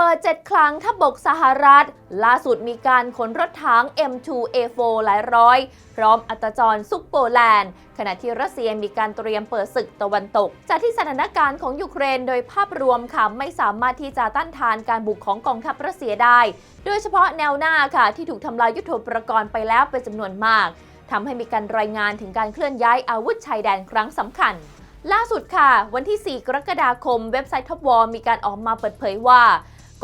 เปิด 7 ครั้งทัพบกสหรัฐ ล่าสุดมีการขนรถถัง M2A4 หลายร้อย พร้อมอัตจรซุกโปแลนด์ ขณะที่รัสเซียมีการเตรียมเปิดศึกตะวันตก จากที่สถานการณ์ของยูเครนโดยภาพรวมค่ะ ไม่สามารถที่จะต้านทานการบุกของกองทัพรัสเซียได้ โดยเฉพาะแนวหน้าค่ะ ที่ถูกทำลายยุทโธปกรณ์ไปแล้วเป็นจำนวนมากทำให้มีการรายงานถึงการเคลื่อนย้ายอาวุธชายแดนครั้งสำคัญล่าสุดค่ะ วันที่ 4 กรกฎาคม เว็บไซต์ท็อปวอมีการออกมาเปิดเผยว่า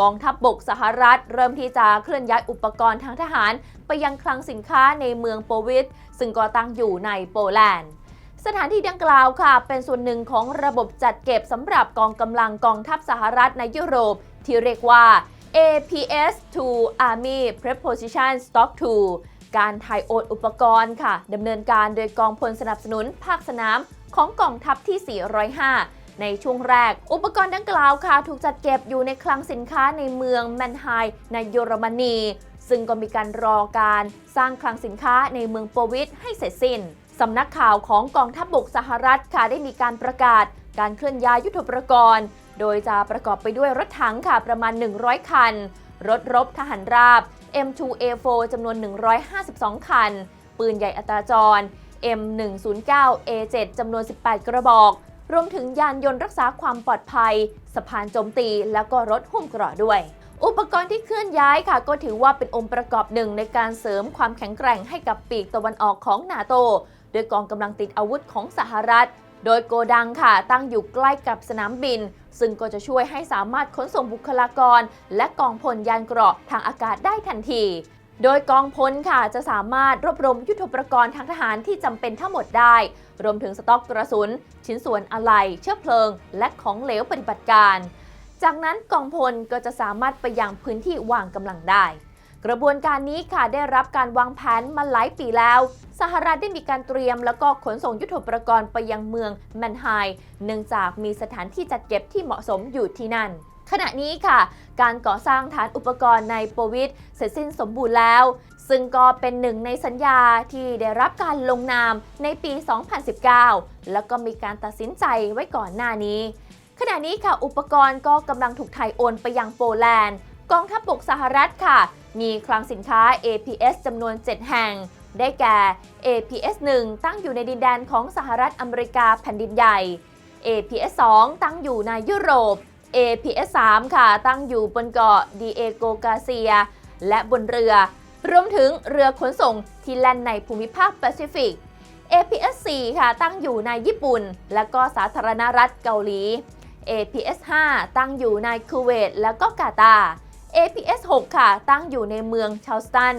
กองทัพบบกสหรัฐ เริ่มที่จะเคลื่อนย้ายอุปกรณ์ทางทหาร ไปยังคลังสินค้าในเมืองโปวิตซึ่งก่อตั้งอยู่ในโปแลนด์ สถานที่ดังกล่าวค่ะ เป็นส่วนหนึ่งของระบบจัดเก็บสำหรับกองกำลังกองทัพสหรัฐในยุโรป ที่เรียกว่า APS-2 Army Preposition Stock 2 การถ่ายโอนอุปกรณ์ค่ะดำเนินการโดยกองพลสนับสนุนภาคสนามของกองทัพที่ 405 ในช่วงแรก อุปกรณ์ดังกล่าวค่ะ ถูกจัดเก็บอยู่ในคลังสินค้าในเมืองแมนไฮในเยอรมนี ซึ่งก็มีการรอการสร้างคลังสินค้าในเมืองโปวิตให้เสร็จสิ้นสำนักข่าวของกองทัพบบกสหรัฐค่ะได้มีการประกาศ การเคลื่อนย้ายยุทธปกรณ์ โดยจะประกอบไปด้วยรถถังค่ะประมาณ 100 คัน รถรบทหารราบ M2A4 จำนวน 152 คัน ปืนใหญ่อัตราจร M109A7 จำนวน 18 กระบอก รวมถึงยานยนต์รักษาความปลอดภัย สะพานโจมตี แล้วก็รถหุ้มเกราะด้วย อุปกรณ์ที่เคลื่อนย้ายค่ะ ก็ถือว่าเป็นองค์ประกอบหนึ่งในการเสริมความแข็งแกร่งให้กับปีกตะวันออกของนาโต โดยกองกำลังติดอาวุธของสหรัฐ โดยโกดังค่ะตั้งอยู่ใกล้กับสนามบิน ซึ่งก็จะช่วยให้สามารถขนส่งบุคลากร และกองพลยานเกราะทางอากาศได้ทันที โดยกองพลค่ะจะสามารถรวบรวมยุทธปกรณ์ทางทหารที่จำเป็นทั้งหมดได้ รวมถึงสต็อกกระสุน ชิ้นส่วนอะไหล่เชื้อเพลิง และของเหลวปฏิบัติการ จากนั้นกองพลก็จะสามารถไปยังพื้นที่วางกำลังได้ กระบวนการนี้ค่ะได้รับการวางแผนมาหลายปีแล้ว สหรัฐได้มีการเตรียม แล้วก็ขนส่งยุทธปกรณ์ไปยังเมืองแมนไฮเนื่องจากมีสถานที่จัดเก็บที่เหมาะสมอยู่ที่นั่น ขณะนี้ค่ะ การก่อสร้างฐานอุปกรณ์ในโปวิดเสร็จสิ้นสมบูรณ์แล้ว ซึ่งก็เป็นหนึ่งในสัญญาที่ได้รับการลงนามในปี 2019 แล้วก็มีการตัดสินใจไว้ก่อนหน้านี้ ขณะนี้ค่ะอุปกรณ์ก็กำลังถูกถ่ายโอนไปยังโปแลนด์ กองทัพบบกสหรัฐค่ะ มีคลังสินค้า APS จำนวน 7 แห่งได้แก่ APS 1 ตั้งอยู่ในดินแดนของสหรัฐอเมริกาแผ่นดินใหญ่ APS 2 ตั้งอยู่ในยุโรป APS 3ค่ะ ตั้งอยู่บนเกาะดีเอโกกาเซีย และบนเรือ รวมถึงเรือขนส่งที่แล่นในภูมิภาคแปซิฟิก APS 4ค่ะ ตั้งอยู่ในญี่ปุ่น และก็สาธารณรัฐเกาหลี APS 5 ตั้งอยู่ในคูเวตและก็กาตา APS 6 ค่ะ ตั้งอยู่ในเมืองชาลสตัน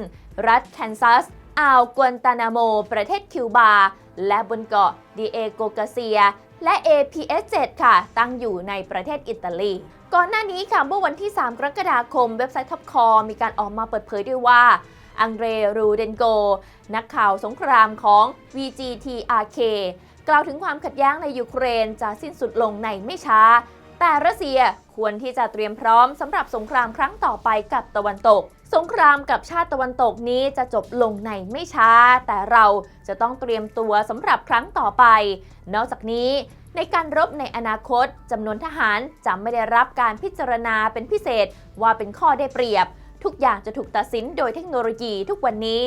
รัฐแคนซัส อ่าวกวนตานาโม ประเทศคิวบา และบนเกาะดีเอโกกาเซีย และ APS 7 ค่ะ ตั้งอยู่ในประเทศอิตาลี ก่อนหน้านี้ค่ะเมื่อวันที่ 3 กรกฎาคม เว็บไซต์ท็อปคอมีการออกมาเปิดเผยด้วยว่าอังเรรูเดนโก นักข่าวสงครามของ VGTRK กล่าวถึงความขัดแย้งในยูเครนจะสิ้นสุดลงในไม่ช้า แต่รัสเซียควรที่จะเตรียมพร้อมสำหรับสงครามครั้งต่อไปกับตะวันตก สงครามกับชาติตะวันตกนี้จะจบลงในไม่ช้า แต่เราจะต้องเตรียมตัวสำหรับครั้งต่อไป นอกจากนี้ในการรบในอนาคตจำนวนทหารจะไม่ได้รับการพิจารณาเป็นพิเศษว่าเป็นข้อได้เปรียบ ทุกอย่างจะถูกตัดสินโดยเทคโนโลยีทุกวันนี้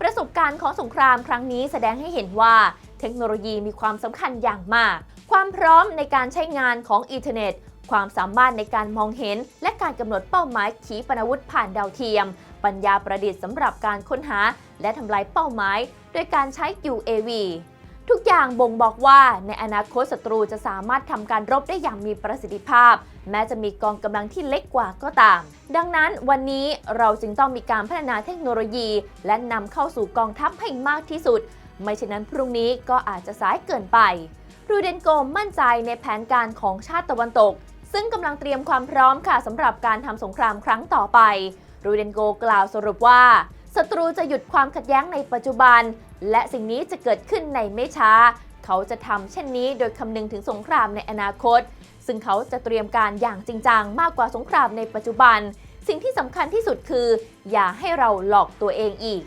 ประสบการณ์ของสงครามครั้งนี้แสดงให้เห็นว่า เทคโนโลยีมีความสำคัญอย่างมาก ความพร้อมในการใช้งานของอินเทอร์เน็ต ความสามารถในการมองเห็น และการกำหนดเป้าหมายขีปนาวุธผ่านดาวเทียม ปัญญาประดิษฐ์สำหรับการค้นหา และทำลายเป้าหมาย โดยการใช้ UAV ทุกอย่างบ่งบอกว่าในอนาคตศัตรูจะสามารถทำการรบได้อย่างมีประสิทธิภาพ แม้จะมีกองกำลังที่เล็กกว่าก็ตาม ดังนั้นวันนี้เราจึงต้องมีการพัฒนาเทคโนโลยี และนำเข้าสู่กองทัพให้มากที่สุด ไม่เช่นนั้นพรุ่งนี้ก็อาจจะสายเกินไปรูเดนโกมั่นใจในแผนการของชาติตะวันตก ซึ่งกำลังเตรียมความพร้อมค่ะสำหรับการทำสงครามครั้งต่อไปรูเดนโกกล่าวสรุปว่าศัตรูจะหยุดความขัดแย้งในปัจจุบัน และสิ่งนี้จะเกิดขึ้นในไม่ช้า เขาจะทำเช่นนี้โดยคำนึงถึงสงครามในอนาคต ซึ่งเขาจะเตรียมการอย่างจริงจังมากกว่าสงครามในปัจจุบัน สิ่งที่สำคัญที่สุดคือ อย่าให้เราหลอกตัวเองอีก